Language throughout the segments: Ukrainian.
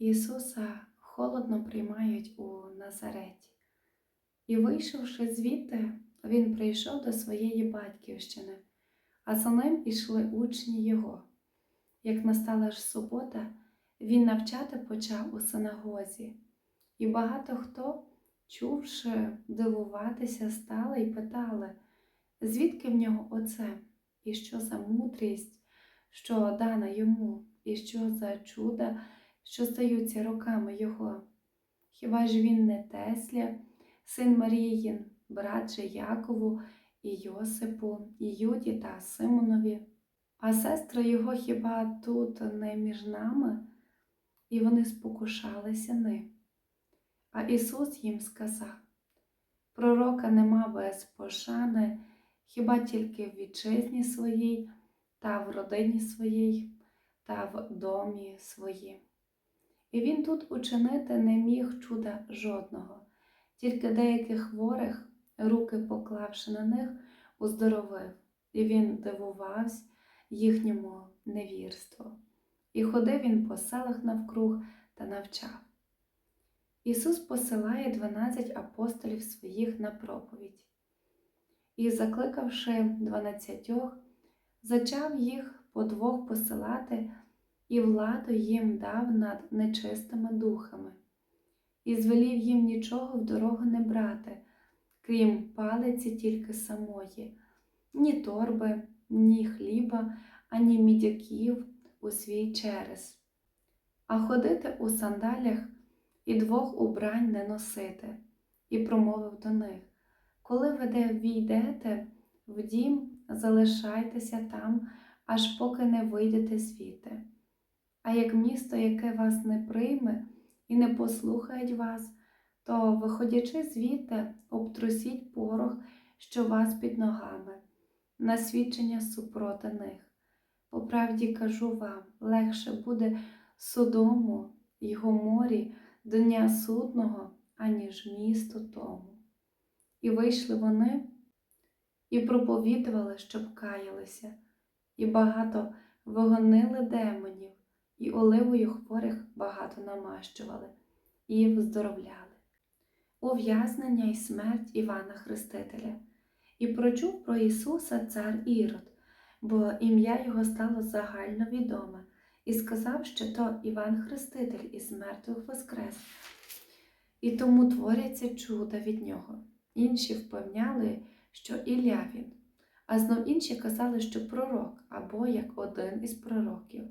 Ісуса холодно приймають у Назареті. І, вийшовши звідти, він прийшов до своєї батьківщини, а за ним ішли учні Його. Як настала ж субота, він навчати почав у синагозі, і багато хто, чувши, дивуватися, стали і питали, звідки в нього оце, і що за мудрість, що дана йому, і що за чуда, що стаються руками його. Хіба ж він не Тесля, син Маріїн, брат же Якову, і Йосипу, і Юді та Симонові, а сестри його хіба тут не між нами? І вони спокушалися ним. А Ісус їм сказав: Пророка нема без пошани, хіба тільки в вітчизні своїй, та в родині своїй, та в домі своїм. І він тут учинити не міг чуда жодного, тільки деяких хворих, руки поклавши на них, уздоровив, і він дивувався їхньому невірству. І ходив він по селах навкруг та навчав. Ісус посилає дванадцять апостолів своїх на проповідь. І, закликавши дванадцятьох, зачав їх по двох посилати і владу їм дав над нечистими духами, і звелів їм нічого в дорогу не брати, крім палиці тільки самої, ні торби, ні хліба, ані мідяків у свій через, а ходити у сандалях і двох убрань не носити, і промовив до них коли ви де війдете в дім, залишайтеся там, аж поки не вийдете звідти. А як місто, яке вас не прийме і не послухають вас, то, виходячи звідти, обтрусіть порох, що вас під ногами, на свідчення супроти них. По правді кажу вам, легше буде Содому й Гоморі дня судного, аніж місту тому. І вийшли вони і проповідували, щоб каялися, і багато вигонили демонів, і оливою хворих багато намащували, і вздоровляли. Ув'язнення і смерть Івана Хрестителя, і прочув про Ісуса цар Ірод, бо ім'я його стало загально відоме, і сказав, що то Іван Хреститель із мертвих воскрес, і тому творяться чуда від нього. Інші впевняли, що Ілля він, а знов інші казали, що пророк або як один із пророків.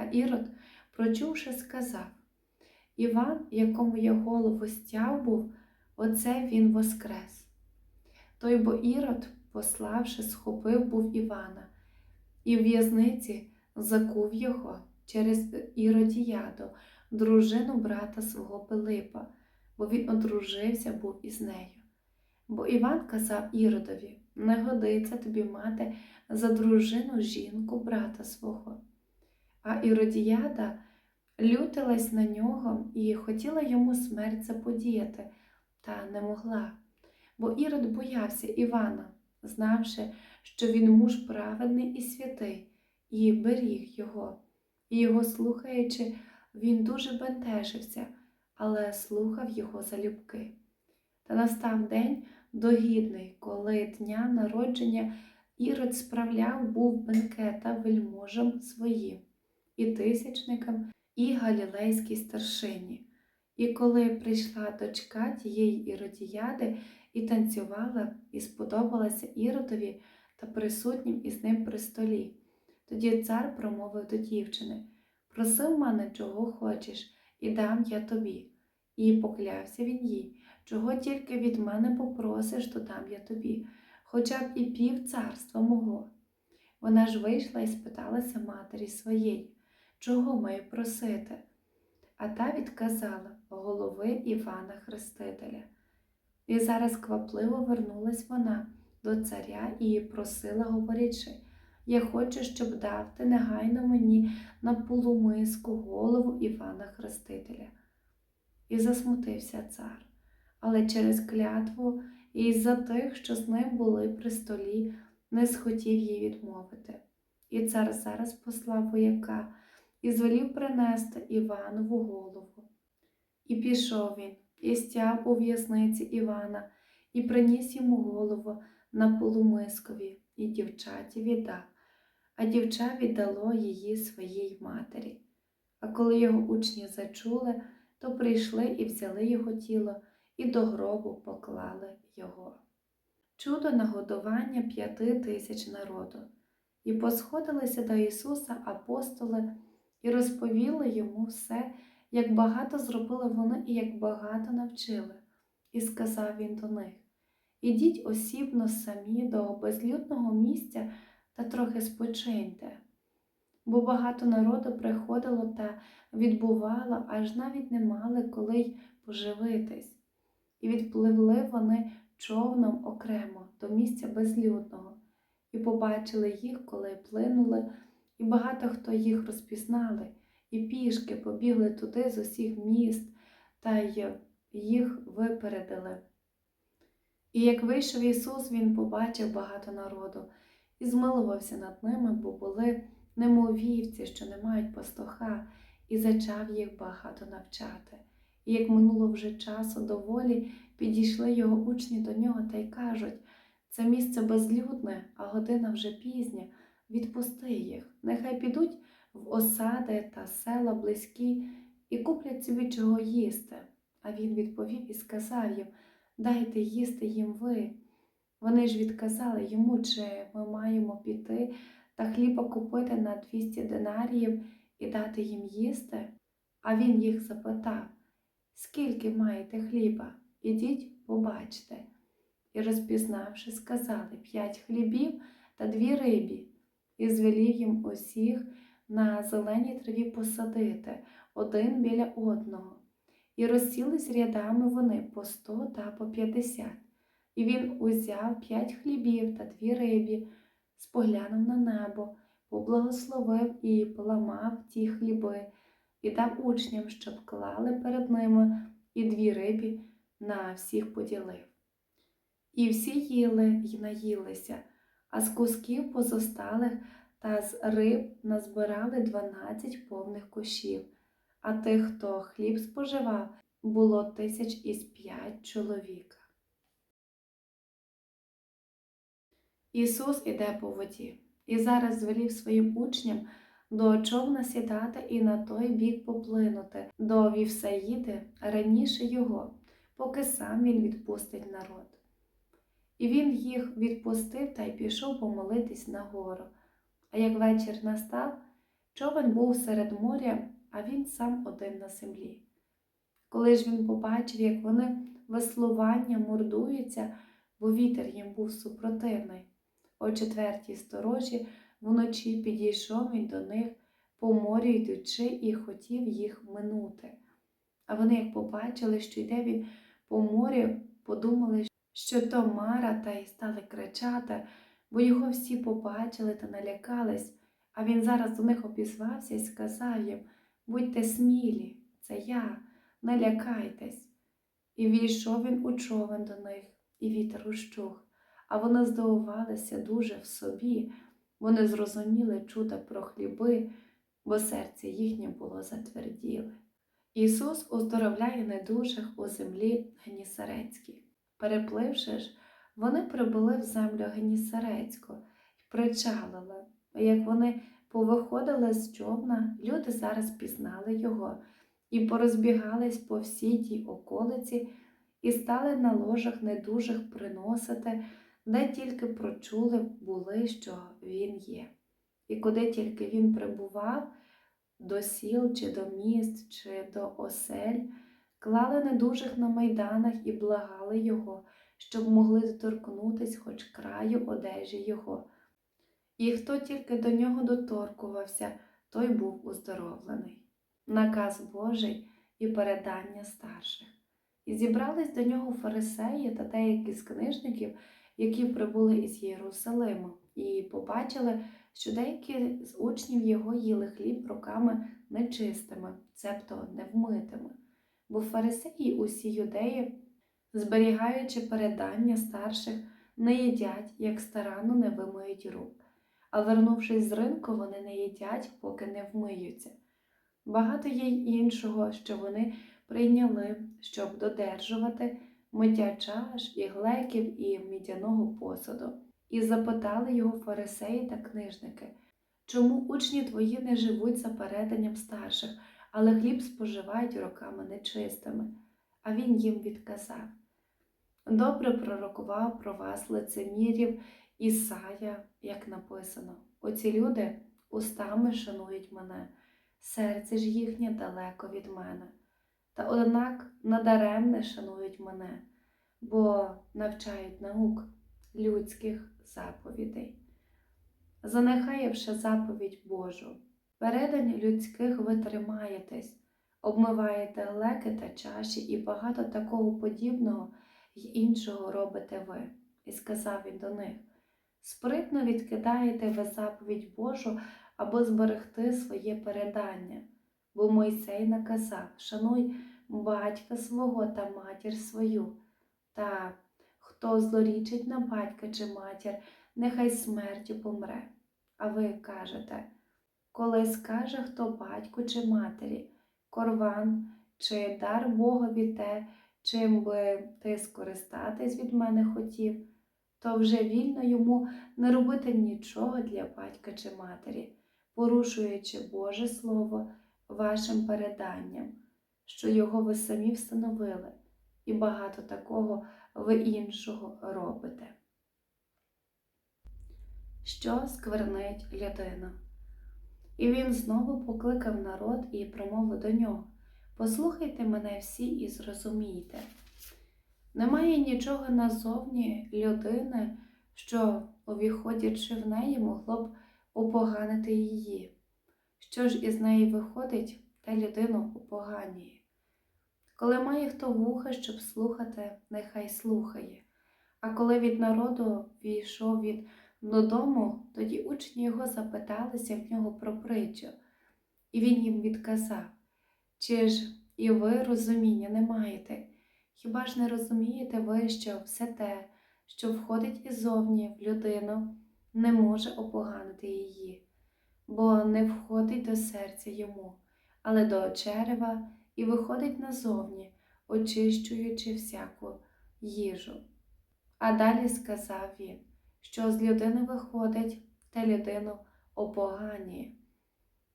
А Ірод, прочувши, сказав Іван, якому я голову стяв був, оце він воскрес. Той бо Ірод, пославши, схопив був Івана, і в в'язниці закув його через Іродіяду, дружину брата свого Пилипа, бо він одружився був із нею. Бо Іван казав Іродові не годиться тобі мати за дружину жінку брата свого. А Іродіяда лютилась на нього і хотіла йому смерть заподіяти, та не могла. Бо Ірод боявся Івана, знавши, що він муж праведний і святий, і беріг його. І його слухаючи, він дуже бентежився, але слухав його залюбки. Та настав день догідний, коли дня народження Ірод справляв був бенкета вельможам своїм, і тисячникам, і галілейській старшині. І коли прийшла дочка тієї іродіяди і танцювала, і сподобалася Іродові та присутнім із ним при столі, тоді цар промовив до дівчини Проси в мене, чого хочеш, і дам я тобі. І поклявся він їй, чого тільки від мене попросиш, то дам я тобі, хоча б і пів царства мого. Вона ж вийшла і спиталася матері своєї, чого маю просити. А та відказала голови Івана Хрестителя. І зараз квапливо вернулась вона до царя і просила, говорячи, я хочу, щоб дав ти негайно мені на полумиску голову Івана Хрестителя. І засмутився цар, але через клятву і за тих, що з ним були при столі, не схотів їй відмовити. І цар зараз послав вояка і звелів принести Іванову голову. І пішов він, і стяв у в'язниці Івана, і приніс йому голову на полумискові, і дівчаті віддав, а дівча віддало її своїй матері. А коли його учні зачули, то прийшли і взяли його тіло, і до гробу поклали його. Чудо нагодування п'яти тисяч народу. І посходилися до Ісуса апостоли і розповіли йому все, як багато зробили вони і як багато навчили. І сказав він до них: Ідіть осібно самі до безлюдного місця та трохи спочиньте. Бо багато народу приходило та відбувало, аж навіть не мали коли й поживитись. І відпливли вони човном окремо до місця безлюдного, і побачили їх, коли плинули, і багато хто їх розпізнали, і пішки побігли туди з усіх міст, та й їх випередили. І як вийшов Ісус, Він побачив багато народу і змилувався над ними, бо були немов вівці, що не мають пастуха, і зачав їх багато навчати. І як минуло вже часу доволі, підійшли його учні до нього та й кажуть це місце безлюдне, а година вже пізня. Відпусти їх, нехай підуть в осади та села близькі і куплять собі чого їсти. А він відповів і сказав їм Дайте їсти їм ви. Вони ж відказали йому, чи ми маємо піти та хліба купити на 200 динаріїв і дати їм їсти. А він їх запитав Скільки маєте хліба? Ідіть, побачте. І, розпізнавши, сказали п'ять хлібів та дві рибі, і звелів їм усіх на зеленій траві посадити один біля одного. І розсілись рядами вони по сто та по п'ятдесят. І він узяв п'ять хлібів та дві рибі, споглянув на небо, поблагословив і поламав ті хліби, і дав учням, щоб клали перед ними, і дві рибі на всіх поділив. І всі їли й наїлися, а з кусків позосталих та з риб назбирали дванадцять повних кошів, а тих, хто хліб споживав, було тисяч із п'ять чоловік. Ісус іде по воді і зараз звелів своїм учням до човна сідати і на той бік поплинути до Вівсаїди раніше його, поки сам він відпустить народ. І він їх відпустив та й пішов помолитись на гору. А як вечір настав, човен був серед моря, а він сам один на землі. Коли ж він побачив, як вони веслування мордуються, бо вітер їм був супротивний, о четвертій сторожі вночі підійшов він до них по морі йдучи, і хотів їх минути. А вони, як побачили, що йде він по морі, подумали, що то Мара, та й стали кричати, бо його всі побачили та налякались, а він зараз до них обізвався і сказав їм Будьте смілі, це я, не лякайтесь. І війшов він у човен до них, і вітер ущух, а вони здивувалися дуже в собі, вони зрозуміли чудо про хліби, бо серце їхнє було затверділе. Ісус оздоровляє недужих у землі Генісарецькій. Перепливши ж, вони прибули в землю Генісарецьку і причалили. Як вони повиходили з човна, люди зараз пізнали його і порозбігались по всій тій околиці і стали на ложах недужих приносити, де тільки прочули були, що він є. І куди тільки він прибував, до сіл чи до міст, чи до осель, клали недужих на майданах і благали його, щоб могли доторкнутись хоч краю одежі його. І хто тільки до нього доторкувався, той був уздоровлений. Наказ Божий і передання старших. І зібрались до нього фарисеї та деякі з книжників, які прибули із Єрусалиму, і побачили, що деякі з учнів його їли хліб руками нечистими, цебто невмитими. Бо фарисеї усі юдеї, зберігаючи передання старших, не їдять, як старанно не вимиють рук. А вернувшись з ринку, вони не їдять, поки не вмиються. Багато є й іншого, що вони прийняли, щоб додержувати миття чаш і глеків і мідяного посуду. І запитали його фарисеї та книжники, чому учні твої не живуть за переданням старших, але хліб споживають руками нечистими. А він їм відказав: Добре пророкував про вас лицемірів Ісая, як написано. Оці люди устами шанують мене, серце ж їхнє далеко від мене. Та однак надаремне шанують мене, бо навчають наук людських заповідей. Занехаєвши заповідь Божу, передань людських ви тримаєтесь, обмиваєте глеки та чаші і багато такого подібного й іншого робите ви. І сказав він до них: спритно відкидаєте ви заповідь Божу або зберегти своє передання, бо Мойсей наказав: шануй батька свого та матір свою, та хто злорічить на батька чи матір, нехай смертю помре. А ви кажете, коли скаже хто батьку чи матері, корван чи дар Богові те, чим би ти скористатись від мене хотів, то вже вільно йому не робити нічого для батька чи матері, порушуючи Боже Слово вашим переданням, що його ви самі встановили, і багато такого ви іншого робите. Що сквернить людина? І він знову покликав народ і промовив до нього Послухайте мене всі і зрозумійте. Немає нічого назовні людини, що, увіходячи в неї, могло б упоганити її. Що ж із неї виходить, та людину упоганює. Коли має хто вуха, щоб слухати, нехай слухає. А коли від народу війшов від додому, тоді учні його запиталися в нього про притчу, і він їм відказав чи ж і ви розуміння не маєте? Хіба ж не розумієте ви, що все те, що входить іззовні в людину, не може опоганити її, бо не входить до серця йому, але до черева і виходить назовні, очищуючи всяку їжу. А далі сказав він, що з людини виходить, те людину опоганює.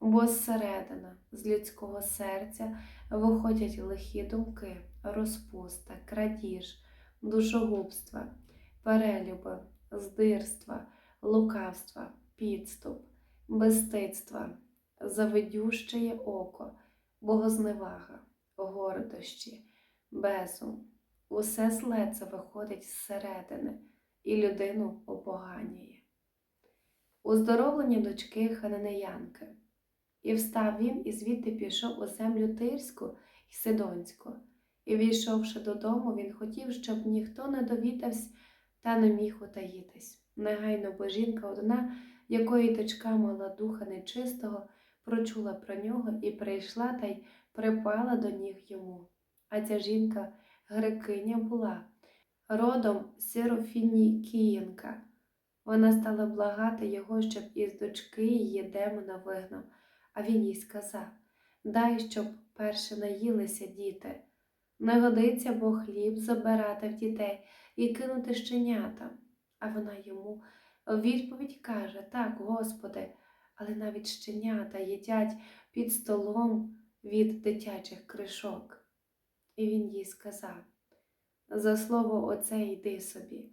Бо зсередина, з людського серця виходять лихі думки, розпуста, крадіж, душогубства, перелюби, здирства, лукавства, підступ, безстидства, завидющеє око, богозневага, гордощі, безум. Усе зле це виходить зсередини і людину опоганює. Уздоровлені дочки Хананеянки. І встав він і звідти пішов у землю Тирську і Сидонську. І, війшовши додому, він хотів, щоб ніхто не довідався та не міг утаїтись. Негайно бо жінка одна, якої дочка мала духа нечистого, прочула про нього і прийшла та й припала до ніг йому. А ця жінка грекиня була, родом Сирофінікієнка. Вона стала благати його, щоб із дочки її демона вигнав. А він їй сказав Дай, щоб перше наїлися діти. Не годиться бо хліб забирати в дітей і кинути щенятам. А вона йому в відповідь каже Так, Господи, але навіть щенята їдять під столом від дитячих кришок. І він їй сказав За слово оце йди собі.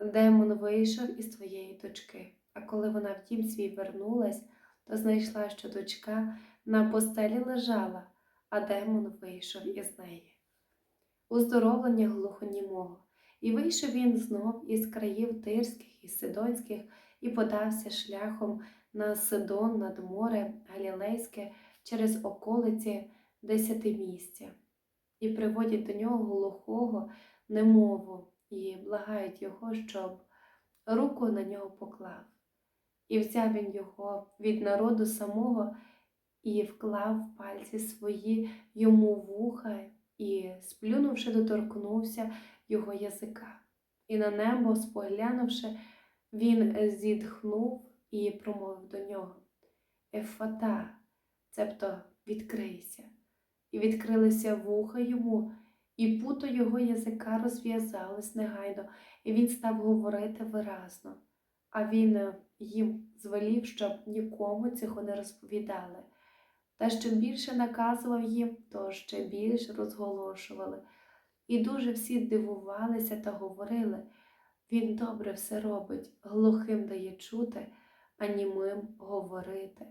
Демон вийшов із твоєї дочки, а коли вона в дім свій вернулась, то знайшла, що дочка на постелі лежала, а демон вийшов із неї. Уздоровлення глухонімого, і вийшов він знов із країв тирських і сидонських і подався шляхом на Сидон над море Галілейське через околиці десятимістя, і приводять до нього глухого немову і благають його, щоб руку на нього поклав. І взяв він його від народу самого і вклав пальці свої йому вуха, і, сплюнувши, доторкнувся його язика. І на небо, споглянувши, він зітхнув і промовив до нього Ефата, цебто відкрийся. І відкрилися вуха йому, і путо його язика розв'язалось негайно, і він став говорити виразно. А він е, їм звелів, щоб нікому цього не розповідали. Та що більше наказував їм, то ще більше розголошували. І дуже всі дивувалися та говорили він добре все робить, глухим дає чути, а німим говорити.